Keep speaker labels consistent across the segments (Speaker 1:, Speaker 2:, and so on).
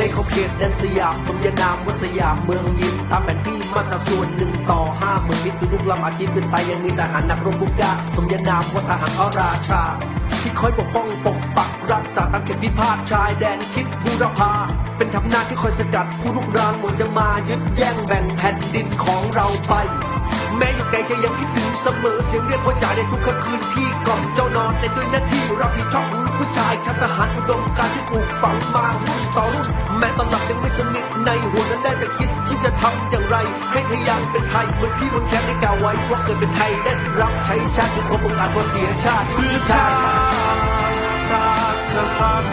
Speaker 1: ในขอบเขตแดนสยามสมญานามว่าสยามเมืองยิ้มตามแผนที่มาตราส่วนหนึ่งต่อห้าหมื่นมิตรทุกลำอาทิตย์เป็นไตายยังมีทหารนักรบบุกกาสมญานามว่าทหารพระราชา ที่คอยปกป้องปกปักรักษาตามเขตพิพาทชายแดนชิดบูรพาเป็นทัพหน้าที่คอยสกัดผู้ลุกรานหมดจะมายึดแย่งแบ่งแผ่นดินของเราไป แม้อยู่ไกลจะยังคิดถึงเสมอเสียงเรียกพ่อจ๋าในทุกค่ำคืนที่กล่อมเจ้านอนในด้วยหน้าที่รับผิดชอบของลูกผู้ชายชาติท อย่างไร ให้ทะยานเป็นไทยเหมือนพี่บนแคสได้กล่าวไว้ว่าเกิดเป็นไทยได้รับใช้ชาติทุกคนองอาจว่าเสียชาติเพื่อชาติ
Speaker 2: ชาติสัตว์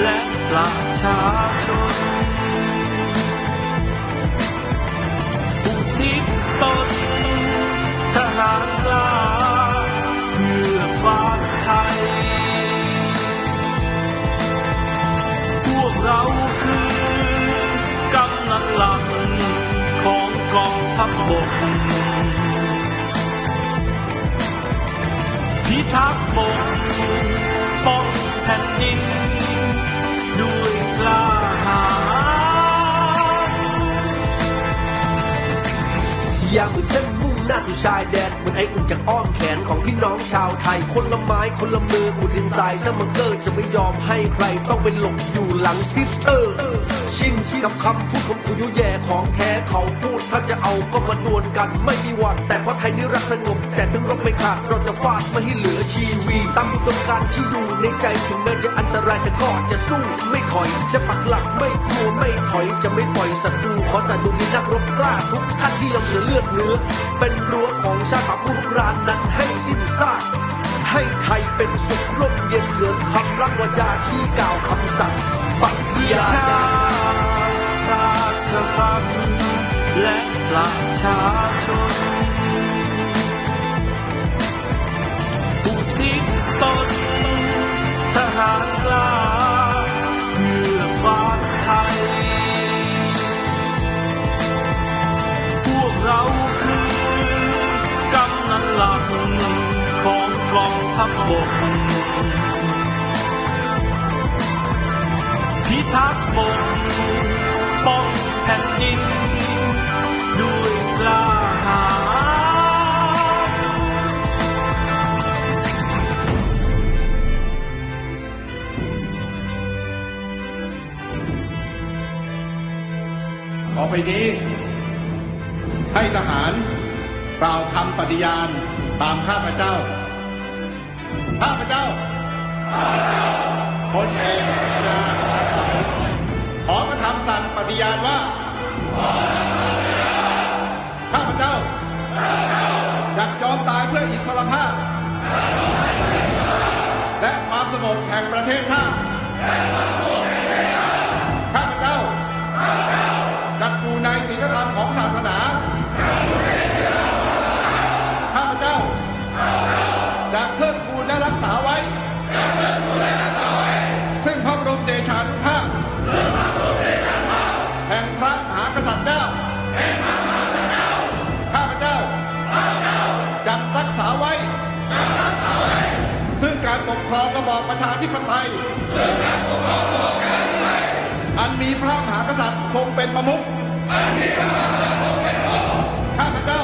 Speaker 2: และประชาชนอุทิศตนทหาร กองทัพบกพิทักษ์บกป้องแผ่นดิน ด้วยกล้าหาญอ
Speaker 1: ย่างเช่นมุ่ง หน้าสู่ชายแดนเหมือนไออุ่นจากอ้อมแขนของพี่น้องชาวไทย คนละไม้คนละมือขุดดินทรายสมังเกอร์จะไม่ยอมให้ใครต้องไปหลบอยู่หลังซิสเตอร์ ชินกับคำพูดของคุยุแย่ของแท้เขาพูดถ้าจะเอาก็มาดวลกันไม่มีหวังแต่เพราะไทยนี่รักสงบ แต่ถึงรบไม่ขาดเราจะฟาดไม่ให้เหลือชีวีตามอุดมการที่อยู่ในใจถึงแม้จะอันตรายแต่ก็จะสู้ไม่ถอยจะปักหลักไม่กลัวไม่ถอยจะไม่ปล่อยศัตรูขอสาดุมีนักรบกล้าทุกท่านที่ยอมเสียเลือดเนื้อเป็นรั้วของชาติผาผู้ลุกรานนั้นให้สิ้นซากให้ไทยเป็นสุขร่มเย็นเหลือนคำรักวาจาที่กล่าวคำสั่งปัตยา
Speaker 2: ชาติศาสตร์และประชาชน กองทัพบกพิทักษ์บกป้องแผ่นดิน ด้วยกล้าหาญ
Speaker 3: ต่อไปนี้ ให้ทหารกล่าวคำปฏิญาณตามข้าพเจ้า ข้าพเจ้าพลเอกปรีชาขอกระทำสั่งปฏิญาณว่า ข้าพเจ้าอยากยอมตายเพื่ออิสรภาพ และความสงบแห่งประเทศชาติ มหากษัตริย์เจ้าข้าพเจ้าจะรักษาไว้ซึ่งการปกครองระบอบประชาธิปไตยอันมีพระมหากษัตริย์ทรงเป็นประมุขข้าพเจ้า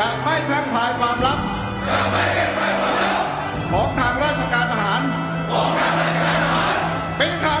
Speaker 3: จะไม่แพร่งพายความลับจะไม่แพร่งพายความลับของทางราชการทหารของทางราชการทหารเป็นครับ